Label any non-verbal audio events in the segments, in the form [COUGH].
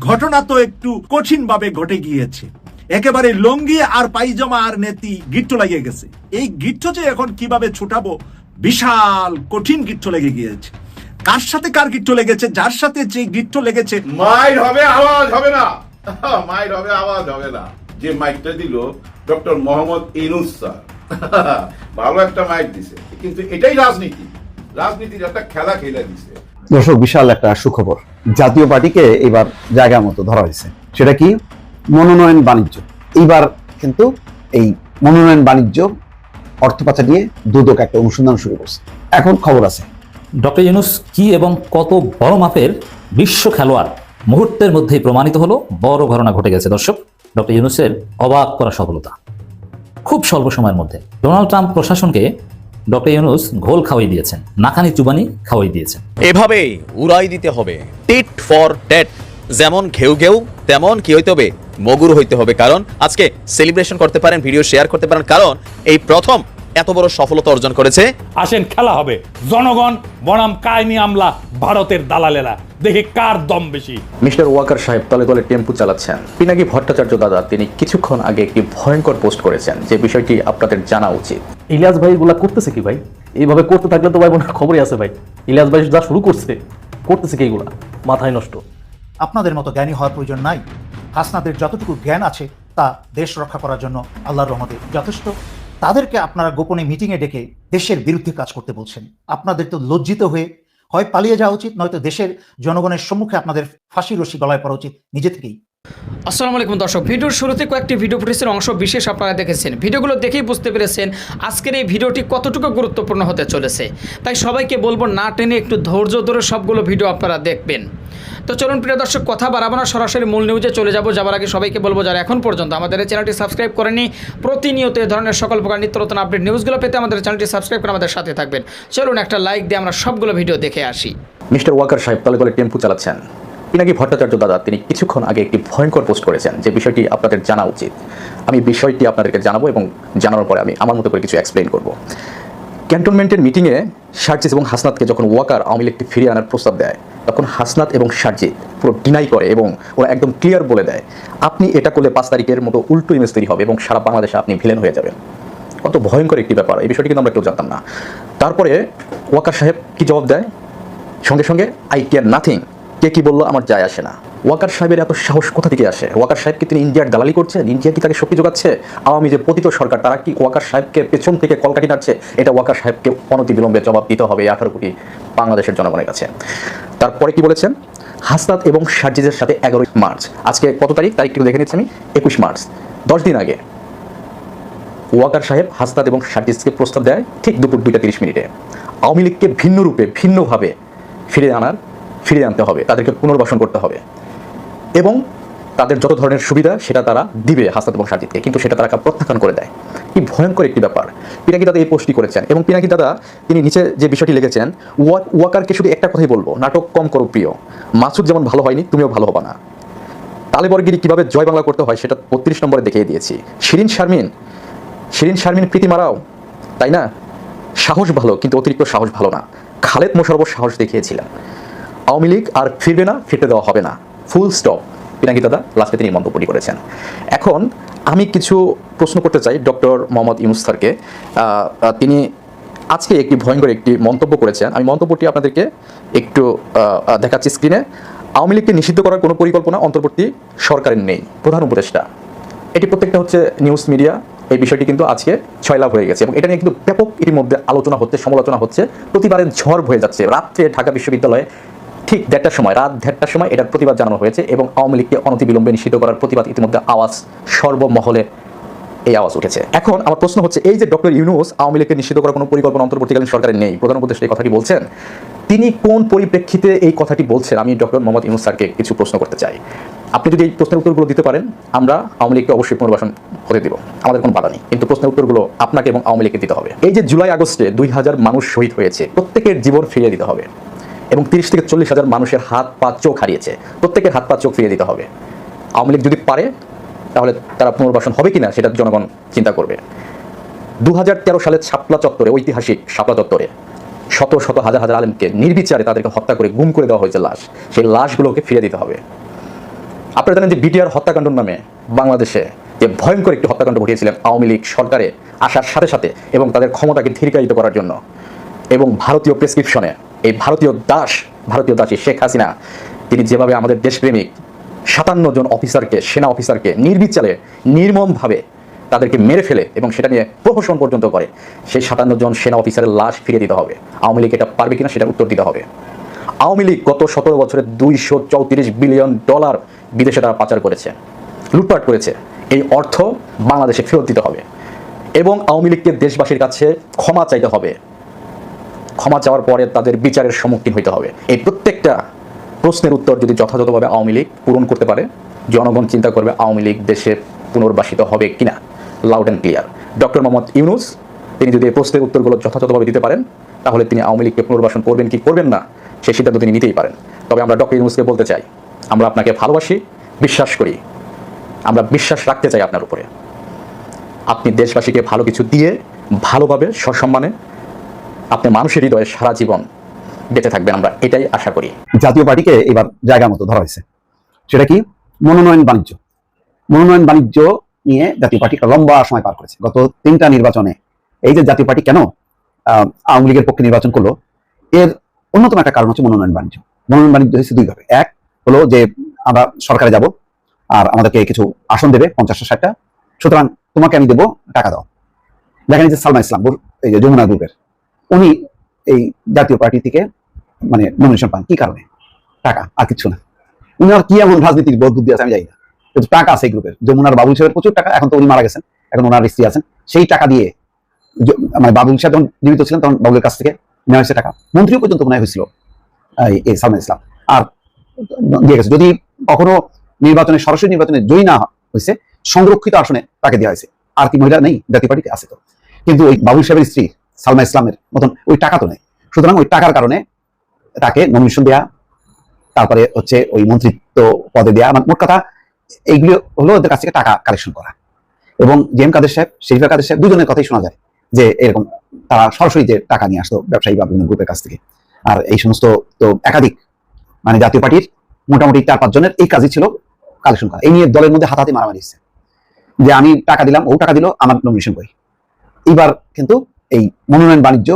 ঘটনা তো একটু কঠিন ভাবে ঘটে গিয়েছে। একেবারে লঙ্গি আর পাইজামা আর নেতি গিট্ট লাগিয়ে গেছে। এই গিট্ট যে এখন কীভাবে ছুটাবো, বিশাল কঠিন গিট্ট লেগে গিয়েছে। কার সাথে কার গিট্ট লেগেছে, যার সাথে যে গিট্ট লেগেছে মাইর হবে আওয়াজ হবে না। [LAUGHS] মাইর হবে আওয়াজ হবে না। যে মাইকটা দিল, ডক্টর মোহাম্মদ ইনুস স্যার। [LAUGHS] ভালো একটা মাইক দিছে। কিন্তু এটাই রাজনীতি। রাজনীতির একটা খেলা খেলে দিছে। দর্শক বিশাল একটা সুখবর। জাতীয় পার্টিকে এবার জায়গা মতো ধরা হয়েছে। সেটা কি? মনোনয়ন বাণিজ্য। এইবার কিন্তু এই মনোনয়ন বাণিজ্য অর্থ পাচার নিয়ে দুদক একটা অনুসন্ধান শুরু করছে। এখন খবর আছে। ডক্টর ইউনুস কি এবং কত বড় মাপের বিশ্ব খেলোয়াড় মুহূর্তের মধ্যেই প্রমাণিত হলো বড় ঘটনা ঘটে গেছে দর্শক। ডক্টর ইউনুসের অবাক করা সফলতা। খুব স্বল্প সময়ের মধ্যে। ডোনাল্ড ট্রাম্প প্রশাসনকে ডক্টর ইউনুস ঘোল খাওয়াই দিয়েছেন নাকানি চুবানি খাওয়াই দিয়েছেন। এভাবেই উড়াই দিতে হবে, টিট ফর টেট। যেমন ঘেউ ঘেউ, তেমন কি হইতে হবে? মগুর হইতে হবে, কারণ আজকে সেলিব্রেশন করতে পারেন, ভিডিও শেয়ার করতে পারেন, কারণ এই প্রথম এত বড় সফলতা অর্জন করেছে। আসেন খেলা হবে। জনগণ বনাম কায়নি আমলা ভারতের দালালেরা। দেখি কার দম বেশি। মিস্টার ওয়াকার সাহেব তলে তলে টেম্পু চালাচ্ছেন। পিনাকি ভট্টাচার্য দাদা তিনি কিছুক্ষণ আগে একটি ভয়ঙ্কর পোস্ট করেছেন যে বিষয়টি আপনাদের জানা উচিত। ইলিয়াস ভাই এগুলা করতেছে কি ভাই? এইভাবে করতে থাকলে তো ভাই মনে খবরই আছে ভাই। ইলিয়াস ভাই যা শুরু করছে করতেছে কি এগুলা? মাথায় নষ্ট। আপনাদের মতো জ্ঞানী হওয়ার প্রয়োজন নাই। হাসনাদের যতটুকু জ্ঞান আছে তা দেশ রক্ষা করার জন্য আল্লাহর রহমতে যথেষ্ট। তাদেরকে আপনারা গোপনে মিটিংয়ে ডেকে দেশের বিরুদ্ধে কাজ করতে বলছেন। আপনাদের তো লজ্জিত হয়ে হয় পালিয়ে যাওয়া উচিত, নয়তো দেশের জনগণের সম্মুখে আপনাদের ফাঁসি রশি গলায় পড়া উচিত নিজে থেকেই। আসসালামু আলাইকুম দর্শক, ভিডিওর শুরুতে কয়েকটি ভিডিও ফুটেজের অংশ বিশেষ আপনারা দেখেছেন। ভিডিওগুলো দেখেই বুঝতে পেরেছেন আজকের এই ভিডিওটি কতটুকু গুরুত্বপূর্ণ হতে চলেছে। তাই সবাইকে বলব, না টেনে একটু ধৈর্য ধরে সবগুলো ভিডিও আপনারা দেখবেন। তো চলুন, প্রিয় দর্শক, কথা বাড়াবো না। সরাসরি মূল নিউজে চলে যাব। যাবার আগে সবাইকে বলব যারা এখন পর্যন্ত আমাদের চ্যানেলটি সাবস্ক্রাইব করেনি প্রতিনিয়ত এই ধরনের সকল প্রকার নিত্য নতুন আপডেট নিউজগুলো পেতে আমাদের চ্যানেলটি সাবস্ক্রাইব করে আমাদের সাথে থাকবেন। চলুন, একটা লাইক দিয়ে আমরা সবগুলো ভিডিও দেখে আসি। মিস্টার ওয়াকার সাহেব তলে বলে টেম্পু চালাচ্ছেন। পিনাকি ভট্টাচার্য দাদা, তিনি কিছুক্ষণ আগে একটি ভয়ঙ্কর পোস্ট করেছেন যে বিষয়টি আপনাদের জানা উচিত। আমি বিষয়টি আপনাদেরকে জানাব এবং জানানোর পরে আমি আমার মতো করে কিছু এক্সপ্লেন করব। ক্যান্টনমেন্টের মিটিংয়ে শারজিৎ এবং হাসনাতকে যখন ওয়াকার আওয়ামী লীগকে ফিরিয়ে আনার প্রস্তাব দেয়, তখন হাসনাত এবং শারজিৎ পুরো ডিনাই করে এবং ওরা একদম ক্লিয়ার বলে দেয়, আপনি এটা করলে পাঁচ তারিখের মতো উল্টো ইমেজ তৈরি হবে এবং সারা বাংলাদেশে আপনি ভিলেন হয়ে যাবেন। কত ভয়ঙ্কর একটি ব্যাপার, এই বিষয়টি কিন্তু আমরা কেউ জানতাম না। তারপরে ওয়াকার সাহেব কি জবাব দেয়? সঙ্গে সঙ্গে আই কেয়ার নাথিং কে কি বলল আমার যায় আসে না। ওয়াকার সাহেবের এত সাহস কোথা থেকে আসে? ওয়াকার সাহেব কি তিনি ইন্ডিয়ার দালালি করছেন? ইন্ডিয়া কি তাকে শক্তি যোগাচ্ছে? আওয়ামী যে পতিত সরকার, তারা কি ওয়াকার সাহেবকে পেছন থেকে কলকাটি নাড়ছে? এটা ওয়াকার সাহেবকে অনতি বিলম্বে জবাব দিতে হবে আঠারো কোটি বাংলাদেশের জনগণের কাছে। তারপরে কি বলেছেন? হাসনাত এবং সার্জিজের সাথে এগারোই মার্চ। আজকে কত তারিখ? তারিখটি দেখে নিচ্ছি আমি। একুশ মার্চ। দশ দিন আগে ওয়াকার সাহেব হাসনাত এবং সার্জিসকে প্রস্তাব দেয় ঠিক দুপুর দুইটা তিরিশ মিনিটে। আওয়ামী লীগকে ভিন্ন রূপে ভিন্নভাবে ফিরিয়ে আনার, ফিরিয়ে আনতে হবে। তাদেরকে পুনর্বাসন করতে হবে। এবং তাদের যত ধরনের সুবিধা, সেটা তারা দিবে হাসনাত এবং সাজিদকে। কিন্তু সেটা তারা প্রত্যাখ্যান করে দেয়। কি ভয়ঙ্কর একটি ব্যাপার। পিনাকি দাদা এই পোস্টটি করেছেন এবং পিনাকি দাদা, তিনি নিচে যে বিষয়টি লিখেছেন, ওয়া- ওয়াকারকে শুধু একটা কথাই বলব, নাটক কম করো প্রিয়। মাসুদ যেমন ভালো হয়নি, তুমিও ভালো হবা না। তালেবরগিরি কীভাবে জয় বাংলা করতে হয়, সেটা বত্রিশ নম্বরে দেখিয়ে দিয়েছি। শিরিন শারমিন শিরিন শারমিন প্রীতি মারাও, তাই না? সাহস ভালো, কিন্তু অতিরিক্ত সাহস ভালো না। খালেদ মোশারফ সাহস দেখিয়েছিলেন আওয়ামী লীগ আর ফিরবে না, ফিরতে দেওয়া হবে না। ফুল স্টপ পিনাকি দাদা লাস্টে তিনি মন্তব্যটি করেছেন। এখন আমি কিছু প্রশ্ন করতে চাই ডক্টর মোহাম্মদ আহ, তিনি আজকে একটি ভয়ঙ্কর একটি মন্তব্য করেছেন। আমি মন্তব্যটি আপনাদেরকে একটু দেখাচ্ছি স্ক্রিনে আওয়ামী লীগকে নিষিদ্ধ করার কোনো পরিকল্পনা অন্তর্বর্তী সরকারের নেই প্রধান উপদেষ্টা। এটি প্রত্যেকটা হচ্ছে নিউজ মিডিয়া এই বিষয়টি কিন্তু আজকে ছয়লাভ হয়ে গেছে এবং এটা নিয়ে কিন্তু ব্যাপক ইতিমধ্যে আলোচনা হচ্ছে সমালোচনা হচ্ছে। প্রতিবারের ঝড় হয়ে যাচ্ছে। রাত্রে ঢাকা বিশ্ববিদ্যালয়ে ঠিক দেড়টার সময়, রাত দেড়টার সময় এটার প্রতিবাদ জানানো হয়েছে এবং আওয়ামী লীগকে অনতিবিলম্বে নিষিদ্ধ করার প্রতিবাদ ইতিমধ্যে আওয়াজ, সর্বমহলে এই আওয়াজ উঠেছে। এখন আমার প্রশ্ন হচ্ছে, এই যে ডক্টর ইউনুস আওয়ামী লীগকে নিষিদ্ধ করার কোনো পরিকল্পনা অন্তর্বর্তীকালীন সরকারের নেই, প্রধান উপদেষ্টা এই কথাটি বলছেন, তিনি কোন পরিপ্রেক্ষিতে এই কথাটি বলছেন? আমি ডক্টর মোহাম্মদ ইউনুস স্যারকে কিছু প্রশ্ন করতে চাই। আপনি যদি এই প্রশ্নের উত্তরগুলো দিতে পারেন, আমরা আওয়ামী লীগকে অবশ্যই পুনর্বাসন হতে দিব। আমাদের কোনো বাধা নেই। কিন্তু প্রশ্নের উত্তরগুলো আপনাকে এবং আওয়ামী লীগকে দিতে হবে। এই যে জুলাই আগস্টে দুই হাজার মানুষ শহীদ হয়েছে, প্রত্যেকের জীবন ফিরিয়ে দিতে হবে। এবং তিরিশ থেকে চল্লিশ হাজার মানুষের হাত পা চোখ হারিয়েছে। প্রত্যেকের হাত পা চোখ ফিরিয়ে দিতে হবে। আওয়ামী লীগ যদি পারে, তাহলে তারা পুনর্বাসন হবে কিনা সেটা জনগণ চিন্তা করবে। দু সালে ছাপলা চত্বরে, ঐতিহাসিক শাপলা চত্বরে শত শত হাজার হাজার আলেমকে নির্বিচারে তাদেরকে হত্যা করে গুম করে দেওয়া হয়েছে লাশ। সেই লাশগুলোকে ফিরে দিতে হবে। আপনারা জানেন যে বিটিআর হত্যাকাণ্ড নামে বাংলাদেশে যে ভয়ঙ্কর একটি হত্যাকাণ্ড ঘটিয়েছিলেন আওয়ামী লীগ সরকারে আসার সাথে সাথে এবং তাদের ক্ষমতাকে ধীরকায়িত করার জন্য এবং ভারতীয় প্রেসক্রিপশনে এই ভারতীয় দাস, ভারতীয় দাসী শেখ হাসিনা, তিনি যেভাবে আমাদের দেশপ্রেমিক, সাতান্ন জন অফিসারকে, সেনা অফিসারকে নির্বিচারে, নির্মমভাবে তাদেরকে মেরে ফেলে এবং সেটা নিয়ে প্রহসন পর্যন্ত করে, সেই সাতান্ন জন সেনা অফিসারের লাশ ফিরিয়ে দিতে হবে। আওয়ামী লীগ এটা পারবে কিনা সেটার উত্তর দিতে হবে। আওয়ামী লীগ গত সতেরো বছরে দুইশো চৌত্রিশ বিলিয়ন ডলার বিদেশে তারা পাচার করেছে, লুটপাট করেছে। এই অর্থ বাংলাদেশে ফেরত দিতে হবে এবং আওয়ামী লীগকে দেশবাসীর কাছে ক্ষমা চাইতে হবে। ক্ষমা চাওয়ার পরে তাদের বিচারের সম্মুখীন হইতে হবে। এই প্রত্যেকটা প্রশ্নের উত্তর যদি যথাযথভাবে আওয়ামী লীগ পূরণ করতে পারে, জনগণ চিন্তা করবে আওয়ামী লীগ দেশে পুনর্বাসিত হবে কিনা। Loud and clear doctor Mohammad Yunus, তিনি যদি এই প্রশ্নের উত্তরগুলো যথাযথভাবে দিতে পারেন, তাহলে তিনি আওয়ামী লীগকে পুনর্বাসন করবেন কি করবেন না সেই সিদ্ধান্ত তিনি নিতেই পারেন। তবে আমরা ডক্টর ইউনুসকে বলতে চাই, আমরা আপনাকে ভালোবাসি, বিশ্বাস করি, আমরা বিশ্বাস রাখতে চাই আপনার উপরে। আপনি দেশবাসীকে ভালো কিছু দিয়ে, ভালোভাবে সসম্মানে আপনি মানুষের হৃদয়ে সারা জীবন বেঁচে থাকবেন, আমরা এটাই আশা করি। জাতীয় পার্টিকে এবার জায়গা মতো ধরা হয়েছে। সেটা কি? মনোনয়ন বাণিজ্য। মনোনয়ন বাণিজ্য নিয়ে জাতীয় পার্টি লম্বা সময় পার করেছে। গত তিনটা নির্বাচনে এই যে জাতীয় পার্টি কেন আওয়ামী লীগের পক্ষে নির্বাচন করল, এর অন্যতম একটা কারণ হচ্ছে মনোনয়ন বাণিজ্য। মনোনয়ন বাণিজ্য হচ্ছে দুইভাবে এক হলো যে আমরা সরকারে যাব, আর আমাদেরকে কিছু আসন দেবে, পঞ্চাশটা, ষাটটা। সুতরাং তোমাকে আমি দেবো টাকা দাও। দেখেন যে সালমা ইসলাম, এই যে যমুনা গ্রুপের। উনি এই জাতীয় পার্টি থেকে মানে নমিনেশন পান। কি কারণে? টাকা, আর কিছু না। উনি আর কি এমন রাজনীতির বোধ বুদ্ধি আছে আমি জানি না। কিন্তু টাকা আছে এই গ্রুপের যমুনার বাবুল সাহেবের প্রচুর টাকা, এখন তো উনি মারা গেছেন। এখন ওনার স্ত্রী আছেন। সেই টাকা দিয়ে মানে বাবুল সাহেব যখন জীবিত ছিলেন, তখন বাবুলের কাছ থেকে নেওয়া হয়েছে টাকা। মন্ত্রীও পর্যন্ত মনে হয় হয়েছিল এই- সালমান ইসলাম। আর দিয়ে গেছে। যদি কখনো নির্বাচনে, সরাসরি নির্বাচনে জয়ী না হয়েছে, সংরক্ষিত আসনে তাকে দেওয়া হয়েছে। আর কি মহিলা নেই জাতীয় পার্টিতে, আছে তো। কিন্তু ওই বাবুল সাহেবের স্ত্রী সালমা ইসলামের মতন ওই টাকা তো নেই। সুতরাং ওই টাকার কারণে তাকে নমিনেশন দেয়া, তারপরে হচ্ছে ওই মন্ত্রিত্ব পদে দেয়া মানে মোট কথা এইগুলো হলো ওদের কাছ থেকে টাকা কালেকশন করা। এবং জে এম কাদের সাহেব, শরীফা কাদের সাহেব দুজনের কথাই শোনা যায় যে এরকম তারা সরাসরি যে টাকা নিয়ে আসতো ব্যবসায়ী বা বিভিন্ন গ্রুপের কাছ থেকে। আর এই সমস্ত তো একাধিক মানে জাতীয় পার্টির মোটামুটি চার পাঁচ জনের এই কাজই ছিল কালেকশন করা। এই নিয়ে দলের মধ্যে হাতাহাতি মারামারি হচ্ছে। যে আমি টাকা দিলাম, ও টাকা দিল, আমার নমিনেশন করি। এইবার কিন্তু এই মনোনয়ন বাণিজ্য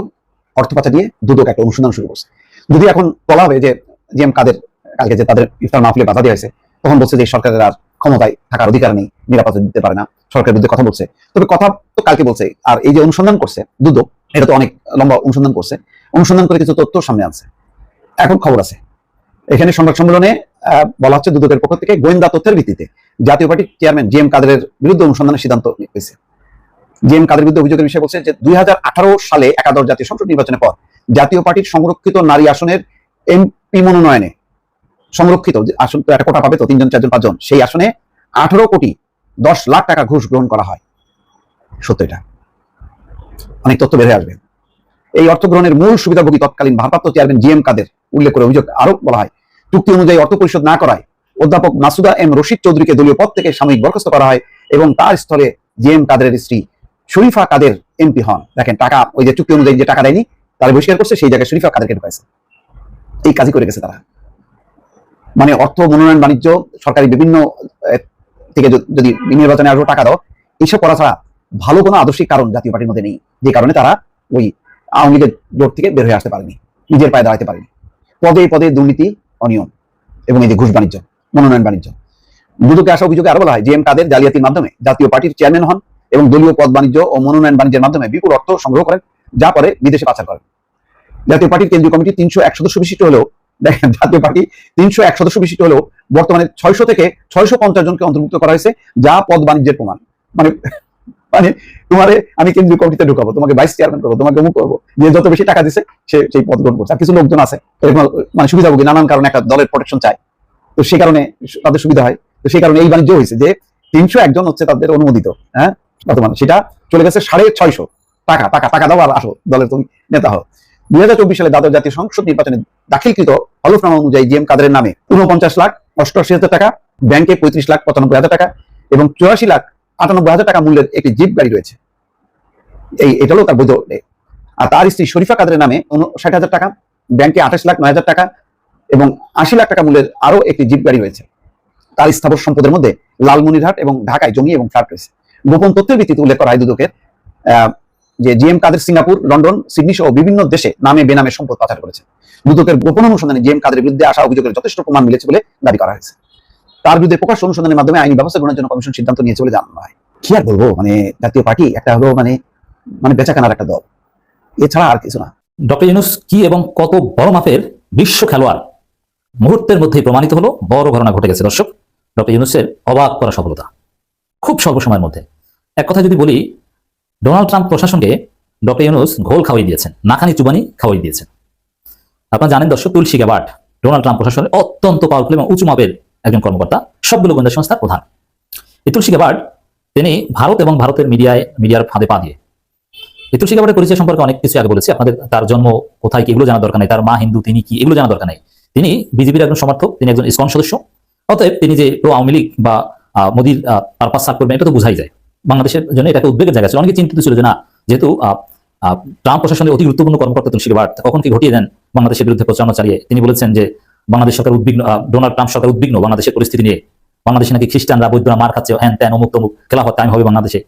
অর্থ পাচার দিয়ে দুদক একটা অনুসন্ধান শুরু করছে। যদি এখন বলা হবে যে জি এম কাদের, কালকে যে তাদের ইফতার মাহফিলে বাধা দেওয়া হয়েছে, তখন বলছে যে সরকারের আর ক্ষমতায় থাকার অধিকার নেই, নিরাপত্তা দিতে পারে না, সরকারের বিরুদ্ধে কথা বলছে। তবে কথা তো কালকে বলছে, আর এই যে অনুসন্ধান করছে দুদক, এটা তো অনেক লম্বা অনুসন্ধান করছে, অনুসন্ধান করে কিছু তথ্য সামনে আনছে। এখন খবর আছে। এখানে সংবাদ সম্মেলনে বলা হচ্ছে দুদকের পক্ষ থেকে গোয়েন্দা তথ্যের ভিত্তিতে জাতীয় পার্টির চেয়ারম্যান জি এম কাদেরের বিরুদ্ধে অনুসন্ধানের সিদ্ধান্ত হয়েছে জি কাদের বিরুদ্ধে অভিযোগের বিষয়ে বলছে যে দুই হাজার আঠারো সালে একাদশ জাতীয় সংসদ নির্বাচনের পর জাতীয় পার্টির সংরক্ষিত নারী আসনের এমপি মনোনয়নে সংরক্ষিত আসন তো একটা কোটা পাবে তো, তিনজন, চারজন, পাঁচজন, সেই আসনে আঠারো কোটি দশ লাখ টাকা ঘুষ গ্রহণ করা হয়। সত্য এটা? অনেক তথ্য হয়ে আসবে। এই অর্থ গ্রহণের মূল সুবিধাভোগী তৎকালীন ভারপ্রাপ্ত চেয়ারম্যান জি এম কাদের উল্লেখ করে অভিযোগ আরও বলা হয়, চুক্তি অনুযায়ী অর্থ পরিশোধ না করায় অধ্যাপক মাসুদা এম রশিদ চৌধুরীকে দলীয় পদ থেকে সাময়িক বরখাস্ত করা হয় এবং তার স্থলে জি এম কাদেরের স্ত্রী শরীফা কাদের এমপি হন? দেখেন, টাকা, ওই যে চুক্তি অনুযায়ী যে টাকা দেয়নি, তারা বহিষ্কার করছে, সেই জায়গায় শরীফা কাদেরকে ঢুকাইছে। এই কাজই করে গেছে তারা। মানে অর্থ, মনোনয়ন, বাণিজ্য, সরকারি বিভিন্ন থেকে যদি নির্বাচনে আরও টাকা দাও, এইসব করা ছাড়া ভালো কোনো আদর্শিক কারণ জাতীয় পার্টির মধ্যে নেই। যে কারণে তারা ওই আওয়ামী লীগের জোট থেকে বের হয়ে আসতে পারেনি, নিজের পায়ে দাঁড়াতে পারেনি। পদে পদে দুর্নীতি, অনিয়ম এবং এই যে ঘুষ বাণিজ্য, মনোনয়ন বাণিজ্য। দুদকে আসা অভিযোগে আরও বলা হয় যে এম কাদের জালিয়াতির মাধ্যমে জাতীয় পার্টির চেয়ারম্যান হন। এবং দলীয় পদ বাণিজ্য ও মনোনয়ন বাণিজ্যের মাধ্যমে বিপুল অর্থ সংগ্রহ করেন, যা পরে বিদেশে পাচার করেন। জাতীয় পার্টির কেন্দ্রীয় কমিটি তিনশো এক সদস্য বিশিষ্ট হলেও, দেখেন, জাতীয় পার্টি তিনশো এক সদস্য বিশিষ্ট হলেও বর্তমানে ছয়শো থেকে ছয়শো পঞ্চাশ জনকে অন্তর্ভুক্ত করা হয়েছে, যা পদ বাণিজ্যের প্রমাণ। মানে মানে তোমারে আমি কেন্দ্রীয় কমিটিতে ঢুকাবো, তোমাকে ভাইস চেয়ারম্যান করব, তোমাকে অমুক করব, যে যত বেশি টাকা দিছে, সে, সেই পদ গ্রহণ করছে। আর কিছু লোকজন আছে এরকম মানে সুবিধাভোগী নানান কারণে একটা দলের প্রোটেকশন চায়। তো সেই কারণে তাদের সুবিধা হয়। তো সেই কারণে এই বাণিজ্য হয়েছে যে তিনশো একজন হচ্ছে তাদের অনুমোদিত হ্যাঁ? বর্তমানে। সেটা চলে গেছে সাড়ে ছয়শো টাকা। টাকা টাকা দাও আর আসো, দলের তুমি নেতা হও। দুই হাজার চব্বিশ সালে দ্বাদশ জাতীয় সংসদ নির্বাচনে দাখিলকৃত হলফনামা অনুযায়ী জি এম কাদের নামে উনপঞ্চাশ লাখ অষ্টআশি হাজার টাকা, ব্যাংকে পঁয়ত্রিশ লাখ পঁচানব্বই হাজার টাকা এবং চুরাশি লাখ আটানব্বই হাজার টাকা মূল্যের একটি জিপ গাড়ি রয়েছে। এই, এটা হলো তার বৈধ আর তার স্ত্রী শরীফা কাদের নামে ষাট হাজার টাকা, ব্যাংকে আঠাশ লাখ নয় হাজার টাকা এবং আশি লাখ টাকা মূল্যের আরও একটি জিপ গাড়ি রয়েছে। তার স্থাবর সম্পদের মধ্যে লালমনিরহাট এবং ঢাকায় জমি এবং ফ্ল্যাট রয়েছে। গোপন তথ্যের ভিত্তিতে উল্লেখ করা হয় দুদকের যে G M Kader Singapore, London, Sydney সহ বিভিন্ন দেশে নামে বেনামে সম্পদ পাচার করেছে। দুদকের গোপন অনুসন্ধানে জিএম কাদের বিরুদ্ধে আসা অভিযোগের যথেষ্ট প্রমাণ মিলেছে বলে দাবি করা হয়েছে। তার বিরুদ্ধে প্রকাশ অনুসন্ধানের মাধ্যমে আইনি ব্যবস্থা গ্রহণের জন্য কমিশন সিদ্ধান্ত নিয়েছে বলে জানানো হয়। কি আর বলব মানে জাতীয় পার্টি একটা হলো মানে মানে বেচাকেনার একটা দল। এছাড়া আর কিছু না। ডক্টর ইউনুস কি এবং কত বড় মাপের বিশ্ব খেলোয়াড় মুহূর্তের মধ্যেই প্রমাণিত হলো, বড় ঘটনা ঘটে গেছে, দর্শক। ডক্টর ইউনুসের অবাক করা সফলতা। খুব স্বল্প সময়ের মধ্যে। এক কথা যদি বলি, ডোনাল্ড ট্রাম্প প্রশাসনকে ডক্টর ইউনুস ঘোল খাওয়াই দিয়েছেন নাখানি চুবানি খাওয়াই দিয়েছেন। আপনারা জানেন দর্শক, তুলসী গ্যাবার্ট ডোনাল্ড ট্রাম্প প্রশাসনের অত্যন্ত পাওয়ারফুল এবং উঁচু মাপের একজন কর্মকর্তা, সবগুলো গোয়েন্দা সংস্থার প্রধান। এই তুলসী গ্যাবার্ট তিনি ভারত এবং ভারতের মিডিয়ায়, মিডিয়ার ফাঁদে পা দিয়ে। এই তুলসী গ্যাবার্টের পরিচয় সম্পর্কে অনেক কিছু আগে বলেছি, আপনাদের তার জন্ম কোথায়, কি এগুলো জানার দরকার নেই, তার মা হিন্দু, তিনি কি, এগুলো জানার দরকার নেই। তিনি বিজেপির একজন সমর্থক, তিনি একজন ইসকন সদস্য, অতএব তিনি যে প্রো আওয়ামী লীগ বা মোদির পারপাস সার্ভ করবেন এটা তো বোঝাই যায়। বাংলাদেশের জন্য এটাকে উদ্বেগের জায়গা ছিল। অনেকে চিন্তিত ছিল যে না, যেহেতু ট্রাম্প প্রশাসনের অতি গুরুত্বপূর্ণ কর্মকর্তা তুলসী গ্যাবার্ট কখন কি ঘটিয়ে দেন বাংলাদেশের বিরুদ্ধে প্রচারণা চালিয়ে, তিনি বলেছেন যে বাংলাদেশ সরকার উদ্বিগ্ন ডোনাল্ড ট্রাম্প সরকার উদ্বিগ্ন বাংলাদেশের পরিস্থিতি নিয়ে। বাংলাদেশে নাকি খ্রিস্টানরা বৈদ্যরা মার খাচ্ছে, হ্যান ত্যান, অমুক তমুক খেলাফত টাইম হবে বাংলাদেশে।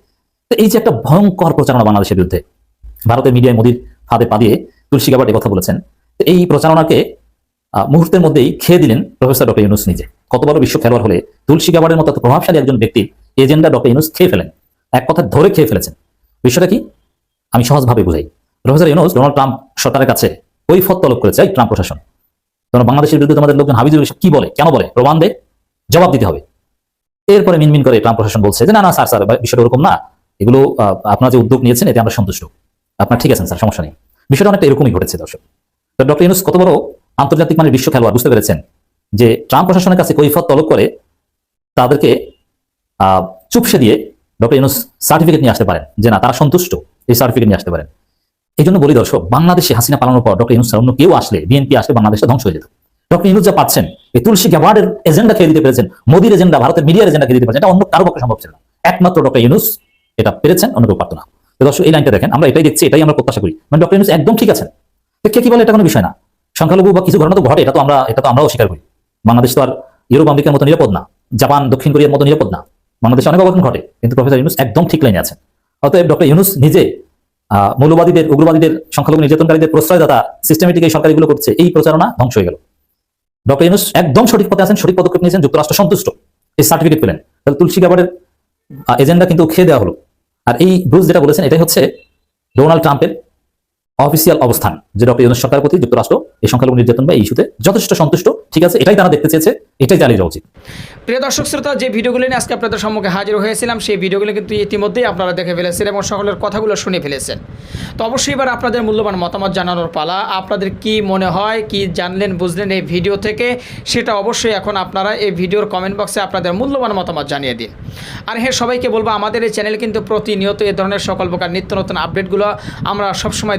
তো এই যে একটা ভয়ঙ্কর প্রচারণা বাংলাদেশের বিরুদ্ধে। ভারতের মিডিয়ায় মোদির হাতে পা দিয়ে তুলসী গাবাট কথা বলেছেন। এই প্রচারণাকে মুহূর্তের মধ্যেই খেয়ে দিলেন প্রফেসর ডক্টর ইউনুস নিজে। কত বড় বিশ্ব খেলোয়াড় হলে তুলসী গাবারের মতো প্রভাবশালী একজন ব্যক্তির এজেন্ডা ডক্টর ইউনুস খেয়ে ফেলেন। এক কথা ধরে খেয়ে ফেলেছেন। বিষয়টা কি? আমি সহজভাবে বুঝাই। প্রফেসর ইউনুস, ডোনাল্ড ট্রাম্প সরকারের কাছে ওই ফত তলব করেছে, এই ট্রাম্প প্রশাসন। তোমরা বাংলাদেশের বিরুদ্ধে তোমাদের লোকজন হাবিজুর কি বলে, কেন বলে? প্রমাণ দে, জবাব দিতে হবে। এরপরে মিনমিন করে ট্রাম্প প্রশাসন বলছে যে, না না, স্যার স্যার বিষয়টা ওরকম না। এগুলো আপনারা যে উদ্যোগ নিয়েছেন, এতে আমরা সন্তুষ্ট। আপনার ঠিক আছেন, স্যার, সমস্যা নেই। বিষয়টা অনেকটা এরকমই ঘটেছে, দর্শক। তো ডক্টর ইউনুস, কত বড় আন্তর্জাতিক মানের বিশ্ব খেলোয়াড় বুঝতে পেরেছেন যে, ট্রাম্প প্রশাসনের কাছে কৈফত তলব করে তাদেরকে চুপসে দিয়ে ডক্টর ইউনুস সার্টিফিকেট নিয়ে আসতে পারেন। যে না, তারা সন্তুষ্ট, এই সার্টিফিকেট নিয়ে আসতে পারেন। এই জন্য বলি দর্শক, বাংলাদেশে হাসিনা পালানোর পর ডক্টর ইউনুস অন্য কেউ আসলে বিএনপি আসলে বাংলাদেশটা ধ্বংস হয়ে যেত। ডক্টর ইউনুস যা পাচ্ছেন, এই তুলসী গ্যাবার্ডের এজেন্ডা খেয়ে দিতে পেরেছেন, মোদির এজেন্ডা ভারতের মিডিয়ার এজেন্ডা খেয়ে দিতে পেরেছেন, এটা অন্য কারও পক্ষে সম্ভব ছিল না। একমাত্র ডক্টর ইউনুস এটা পেরেছেন, অন্য কেউ পারতো না। দর্শক, এই লাইনটা দেখেন, আমরা এটাই দেখছি, এটাই আমরা প্রত্যাশা করি। মানে ডক্টর ইউনুস একদম ঠিক আছেন। তো কে কি বলে, এটা কোনো বিষয় না। সংখ্যালঘু বা কিছু ঘটনা তো ঘটে, এটা তো আমরা, এটা তো আমরাও স্বীকার করি। বাংলাদেশ তো আর ইউরোপ, আমেরিকার মতো নিরাপদ না। জাপান, দক্ষিণ কোরিয়ার মতো নিরাপদ না। বাংলাদেশে অনেক অঘটন ঘটে, কিন্তু প্রফেসর ইউনুস একদম ঠিক লাইনে আছেন। অতএব ডক্টর ইউনুস নিজে মৌলবাদীদের, উগ্রবাদীদের, সংখ্যালঘু নির্যাতনকারীদের প্রশ্রয়দাতা সিস্টেমেটিক এই সরকারিগুলো করছে, এই প্রচারণা ধ্বংস হয়ে গেল। ডক্টর ইউনুস একদম সঠিক পথে আছেন, সঠিক পদক্ষেপ নিয়েছেন, যুক্তরাষ্ট্র সন্তুষ্ট, এই সার্টিফিকেট পেলেন। তাহলে তুলসী গাবারের এজেন্ডা কিন্তু খেয়ে দেওয়া হলো। আর এই ব্রুজ যেটা বলেছেন, এটাই হচ্ছে ডোনাল্ড ট্রাম্পের অফিসিয়াল অবস্থান, যে ডক্টর ইউনুস সরকারের প্রতি যুক্তরাষ্ট্র এই সংখ্যালঘু নির্যাতন বা ইস্যুতে যথেষ্ট সন্তুষ্ট। ঠিক আছে, এটাই তারা দেখতে চেয়েছে, এটাই চালিয়ে যাওয়া উচিত। প্রিয় দর্শক, শ্রোতা, যে ভিডিওগুলো নিয়ে আজকে আপনাদের সম্মুখে হাজির হয়েছিলাম, সেই ভিডিওগুলো কিন্তু ইতিমধ্যেই আপনারা দেখে ফেলেছেন এবং সকলের কথাগুলো শুনে ফেলেছেন। তো অবশ্যই এবার আপনাদের মূল্যবান মতামত জানানোর পালা। আপনাদের কি মনে হয়, কি জানলেন, বুঝলেন এই ভিডিও থেকে, সেটা অবশ্যই এখন আপনারা এই ভিডিওর কমেন্ট বক্সে আপনাদের মূল্যবান মতামত জানিয়ে দিন। আর হ্যাঁ সবাইকে বলব, আমাদের এই চ্যানেল কিন্তু প্রতিনিয়ত এ ধরনের সকল প্রকার নিত্য নতুন আপডেটগুলো আমরা সবসময়